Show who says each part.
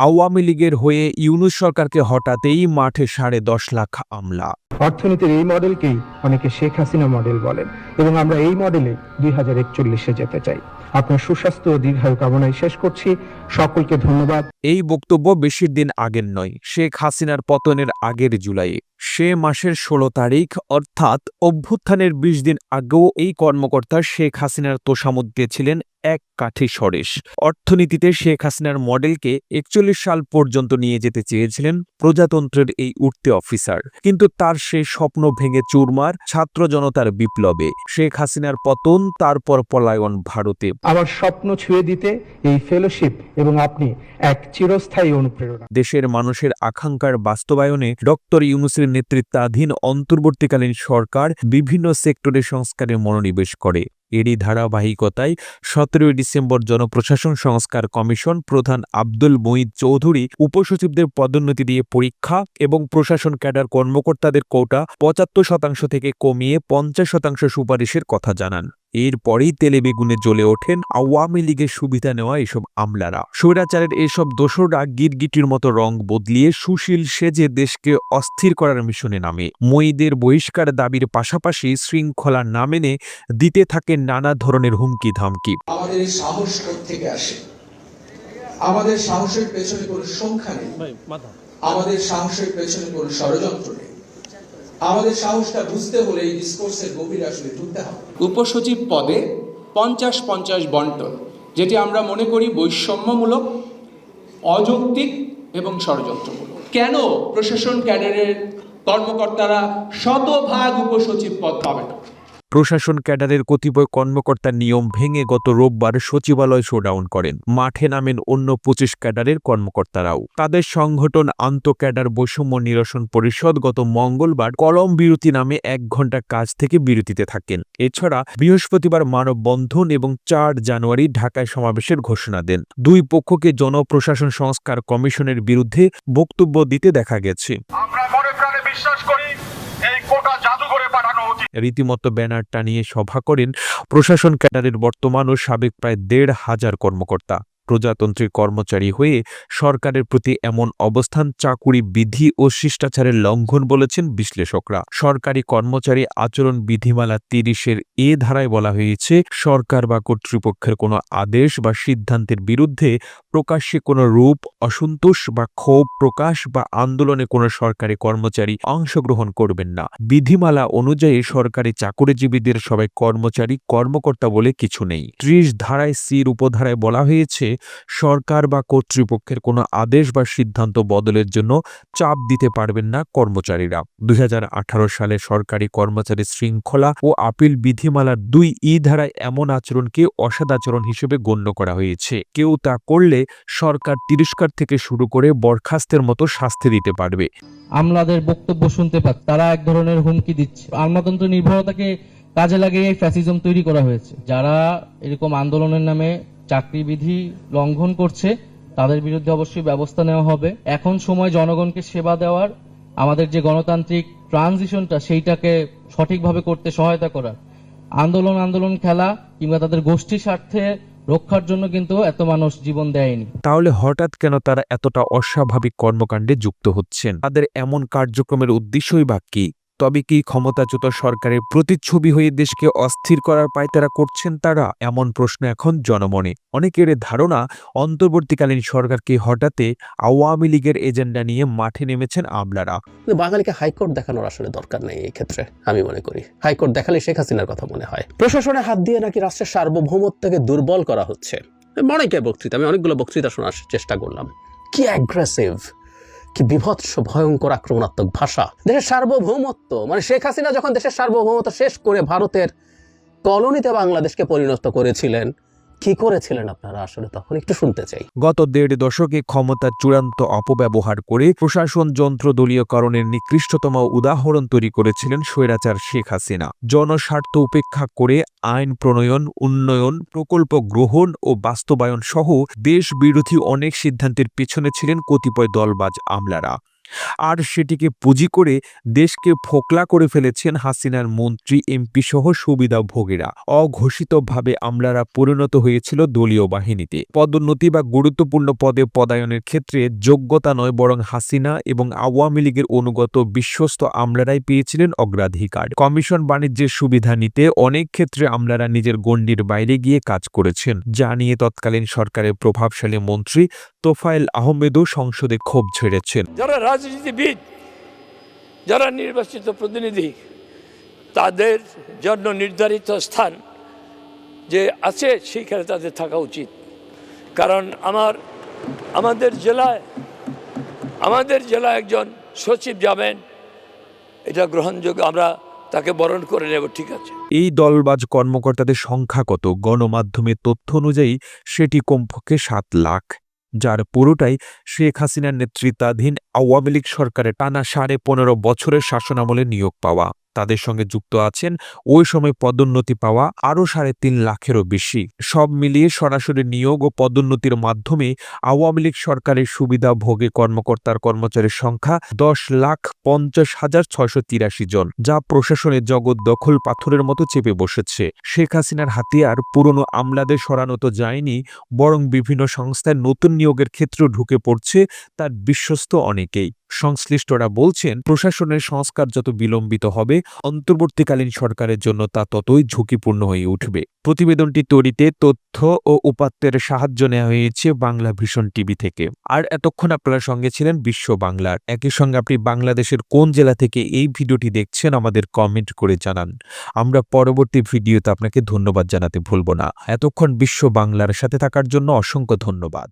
Speaker 1: আওয়ামী লীগের হয়ে ইউনুস সরকারকে হঠাতেই মাঠে সাড়ে দশ লাখ আমলা
Speaker 2: অর্থনীতির এই মডেলকেই অনেকে শেখ হাসিনা মডেল বলেন এবং আমরা এই মডেলে দুই হাজার একচল্লিশে যেতে চাই। আপনার সুস্বাস্থ্য ও দীর্ঘায়ু কামনায় শেষ করছি। সকলকে ধন্যবাদ।
Speaker 1: এই বক্তব্য বেশির দিন আগের নয় শেখ হাসিনার পতনের আগের জুলাইয়ে সে মাসের ষোলো তারিখ অর্থাৎ অভ্যুত্থানের বিশ দিন আগেও এই কর্মকর্তা শেখ হাসিনার তোষামত দিয়েছিলেন এক কাঠি সরেশ। অর্থনীতিতে শেখ হাসিনার মডেলকে একচল্লিশ সাল পর্যন্ত নিয়ে যেতে চেয়েছিলেন প্রজাতন্ত্রের এই উঠতে অফিসার। কিন্তু তার সে স্বপ্ন ভেঙে চুরমার ছাত্র জনতার বিপ্লবে। শেখ হাসিনার পতন তারপর পলায়ন ভারতে।
Speaker 2: আমার স্বপ্ন ছুঁয়ে দিতে এই ফেলোশিপ এবং আপনি এক চিরস্থায়ী অনুপ্রেরণা।
Speaker 1: দেশের মানুষের আকাঙ্ক্ষার বাস্তবায়নে ডক্টর ইউনুসের নেতৃত্বাধীন অন্তর্বর্তীকালীন সরকার বিভিন্ন সেক্টরে সংস্কারে মনোনিবেশ করে। এরই ধারাবাহিকতায় সতেরোই ডিসেম্বর জনপ্রশাসন সংস্কার কমিশন প্রধান আব্দুল মঈদ চৌধুরী, উপসচিবদের পদোন্নতি দিয়ে পরীক্ষা এবং প্রশাসন ক্যাডার কর্মকর্তাদের কোটা পঁচাত্তর শতাংশ থেকে কমিয়ে পঞ্চাশ শতাংশ সুপারিশের কথা জানান। এরপরেই তেলে বেগুনে জ্বলে ওঠেন আওয়ামী লীগের সুবিধা নেওয়া এসব আমলারা। স্বৈরাচারের এসব দোসররা গিরগিটির মতো রং বদলিয়ে সুশীল সেজে দেশকে অস্থির করার মিশনে নামে। মঈদের বহিষ্কার দাবির পাশাপাশি শৃঙ্খলা না মেনে দিতে থাকে নানা ধরনের হুমকি ধামকি
Speaker 3: আমাদের সাহস থেকে আসে। আমাদের সাহসের পেছনে কোনো সংখ্যা নেই। আমাদের সাহসের পেছনে কোনো ষড়যন্ত্র নেই। আমাদের সাহসটা বুঝতে হলে এই ডিসকোর্সের গভীরে আসলে ঢুকতে হবে।
Speaker 4: উপসচিব পদে পঞ্চাশ পঞ্চাশ বন্টন, যেটি আমরা মনে করি বৈষম্যমূলক, অযৌক্তিক এবং ষড়যন্ত্রমূলক। কেন প্রশাসন ক্যাডারের কর্মকর্তারা শতভাগ উপসচিব পদ পাবে না?
Speaker 1: প্রশাসন ক্যাডারের কতিপয় কর্মকর্তার নিয়ম ভেঙে গত রোববার সচিবালয় শোডাউন করেন। মাঠে নামেন অন্য পঁচিশ ক্যাডারের কর্মকর্তারাও। তাদের সংগঠন আন্ত ক্যাডার বৈষম্য নিরসন পরিষদ গত মঙ্গলবার কলম বিরতি নামে এক ঘণ্টা কাজ থেকে বিরতিতে থাকেন। এছাড়া বৃহস্পতিবার মানববন্ধন এবং চার জানুয়ারি ঢাকায় সমাবেশের ঘোষণা দেন। দুই পক্ষকে জনপ্রশাসন সংস্কার কমিশনের বিরুদ্ধে বক্তব্য দিতে দেখা গেছে।
Speaker 5: আমরা বিশ্বাস করি এই কোটা জাদু করে পাঠানো উচিত
Speaker 1: রীতিমতো ব্যানার টানিয়ে সভা করেন প্রশাসন ক্যাডারের বর্তমান ও সাবেক প্রায় দেড় হাজার কর্মকর্তা। প্রজাতন্ত্রের কর্মচারী হয়ে সরকারের প্রতি এমন অবস্থান, চাকুরি, বিধি ও শিষ্টাচারের লঙ্ঘন বলেছেন বিশ্লেষকরা। সরকারি কর্মচারী আচরণ বিধিমালা তিরিশের এ ধারায় বলা হয়েছে, সরকার বা কর্তৃপক্ষের কোনো আদেশ বা সিদ্ধান্তের বিরুদ্ধে প্রকাশ্যে কোনো রূপ, অসন্তোষ বা ক্ষোভ প্রকাশ বা আন্দোলনে কোনো সরকারি কর্মচারী অংশগ্রহণ করবেন না। বিধিমালা অনুযায়ী সরকারি চাকুরিজীবীদের সবাই কর্মচারী, কর্মকর্তা বলে কিছু নেই। ত্রিশ ধারায় সির উপধারায় বলা হয়েছে সরকার বা কর্তৃপক্ষের কোনো আদেশ বা সিদ্ধান্ত বদলের জন্য চাপ দিতে পারবেন না কর্মচারীরা। দুই সালে সরকারি কর্মচারী শৃঙ্খলা ও আপিল বিধিমালার দুই ই ধারায় এমন আচরণকে অসদাচরণ হিসেবে গণ্য করা হয়েছে। কেউ তা করলে সরকার তিরস্কার থেকে শুরু করে বরখাস্তের মতো শাস্তি দিতে পারবে।
Speaker 6: আমলাদের বক্তব্য শুনতে পাচ্ছি তারা এক ধরনের হুমকি দিচ্ছে। আমলাতন্ত্র নির্ভরতাকে কাজে লাগিয়ে ফ্যাসিজম তৈরি করা হয়েছে। যারা এরকম আন্দোলনের নামে চাকরি বিধি লঙ্ঘন করছে, তাদের বিরুদ্ধে অবশ্যই ব্যবস্থা নেওয়া হবে। এখন সময় জনগণকে সেবা দেওয়ার, আমাদের যে গণতান্ত্রিক ট্রানজিশনটা, সেইটাকে সঠিকভাবে করতে সহায়তা করার। আন্দোলন আন্দোলন খেলা কিংবা তাদের গোষ্ঠী স্বার্থে রক্ষার জন্য কিন্তু এত মানুষ জীবন দেয়নি।
Speaker 1: তাহলে হঠাৎ কেন তারা এতটা অস্বাভাবিক কর্মকাণ্ডে যুক্ত হচ্ছেন? তাদের এমন কার্যক্রমের উদ্দেশ্যই বা কি? তবে কি ক্ষমতাচ্যুত সরকারের প্রতিচ্ছবি হয়ে দেশকে অস্থির করার পায়তারা করছেন তারা? এমন প্রশ্ন এখন জনমনে। অনেকের ধারণা, অন্তর্বর্তীকালীন সরকারকে হঠাতে আওয়ামী লীগের এজেন্ডা নিয়ে মাঠে নেমেছেন আমলারা।
Speaker 7: বাঙালিকে হাইকোর্ট দেখানোর আসলে দরকার নেই এই ক্ষেত্রে, আমি মনে করি। হাইকোর্ট দেখালে শেখ হাসিনার কথা মনে হয়। প্রশাসনে হাত দিয়ে নাকি রাষ্ট্রের সার্বভৌমত্বকে দুর্বল করা হচ্ছে। অনেকে বক্তৃতা? আমি অনেকগুলো বক্তৃতা শোনার চেষ্টা করলাম। কি অ্যাগ্রেসিভ কি বিভৎস, ভয়ঙ্কর, আক্রমণাত্মক ভাষা। দেশের সার্বভৌমত্ব মানে শেখ হাসিনা যখন দেশের সার্বভৌমত্ব শেষ করে ভারতের কলোনিতে বাংলাদেশকে পরিণত করেছিলেন কি করেছিলেন আপনারা? আসলে তখন একটু শুনতে চাই।
Speaker 1: গত দেড় দশকে ক্ষমতার চূড়ান্ত অপব্যবহার করে প্রশাসন যন্ত্র দলীয়করণের নিকৃষ্টতম উদাহরণ তৈরি করেছিলেন স্বৈরাচার শেখ হাসিনা। জনস্বার্থ উপেক্ষা করে আইন প্রণয়ন, উন্নয়ন, প্রকল্প গ্রহণ ও বাস্তবায়ন সহ দেশ বিরোধী অনেক সিদ্ধান্তের পেছনে ছিলেন কতিপয় দলবাজ আমলারা। আর সেটিকে পুঁজি করে দেশকে ফোকলা করে ফেলেছেন হাসিনার মন্ত্রী, এমপি সহ সুবিধাভোগীরা অঘোষিতভাবে আমলারা পরিণত হয়েছিল দলীয় বাহিনীতে। পদোন্নতি বা গুরুত্বপূর্ণ পদে পদায়নের ক্ষেত্রে যোগ্যতা নয় বরং হাসিনা এবং আওয়ামী লীগের অনুগত বিশ্বস্ত আমলারাই পেয়েছিলেন অগ্রাধিকার। কমিশন বাণিজ্যের সুবিধা নিতে অনেক ক্ষেত্রে আমলারা নিজের গণ্ডির বাইরে গিয়ে কাজ করেছেন, যা নিয়ে তৎকালীন সরকারের প্রভাবশালী মন্ত্রী তোফায়েল আহমেদও সংসদে ক্ষোভ ছেড়েছেন
Speaker 8: যারা রাজনীতিবিদ যারা নির্বাচিত প্রতিনিধি, তাদের জন্য নির্ধারিত স্থান যে আছে, সেইখানে তাদের থাকা উচিত। কারণ আমার, আমাদের জেলায় আমাদের জেলায় একজন সচিব যাবেন, এটা গ্রহণযোগ্য, আমরা তাকে বরণ করে নেব, ঠিক আছে।
Speaker 1: এই দলবাজ কর্মকর্তাদের সংখ্যা কত? গণমাধ্যমের তথ্য অনুযায়ী সেটি কমপক্ষে সাত লাখ। যার পুরোটাই শেখ হাসিনার নেতৃত্বাধীন আওয়ামী লীগ সরকারের টানা সাড়ে পনেরো বছরের শাসনামলে নিয়োগ পাওয়া। তাদের সঙ্গে যুক্ত আছেন। ওই সময় পদোন্নতি পাওয়া আরও সাড়ে তিন লাখেরও বেশি। সব মিলিয়ে সরাসরি নিয়োগ ও পদোন্নতির মাধ্যমে আওয়ামী লীগ সরকারের সুবিধা ভোগে কর্মকর্তার কর্মচারীর সংখ্যা দশ লাখ পঞ্চাশ হাজার ছয়শো তিরাশি জন, যা প্রশাসনের জগৎ দখল পাথরের মতো চেপে বসেছে। শেখ হাসিনার হাতিয়ার পুরনো আমলাদের সরানো তো যায়নি, বরং বিভিন্ন সংস্থায় নতুন নিয়োগের ক্ষেত্রেও ঢুকে পড়ছে তার বিশ্বস্ত অনেকেই। সংশ্লিষ্টরা বলছেন, প্রশাসনের সংস্কার যত বিলম্বিত হবে, অন্তর্বর্তীকালীন সরকারের জন্য তা ততই ঝুঁকিপূর্ণ হয়ে উঠবে। প্রতিবেদনটি তৈরিতে তথ্য ও উপাত্তের সাহায্য নেওয়া হয়েছে বাংলা ভীষণ টিভি থেকে। আর এতক্ষণ আপনারা সঙ্গে ছিলেন বিশ্ব বাংলার। একই সঙ্গে আপনি বাংলাদেশের কোন জেলা থেকে এই ভিডিওটি দেখছেন আমাদের কমেন্ট করে জানান। আমরা পরবর্তী ভিডিওতে আপনাকে ধন্যবাদ জানাতে ভুলব না। এতক্ষণ বিশ্ব বাংলার সাথে থাকার জন্য অসংখ্য ধন্যবাদ।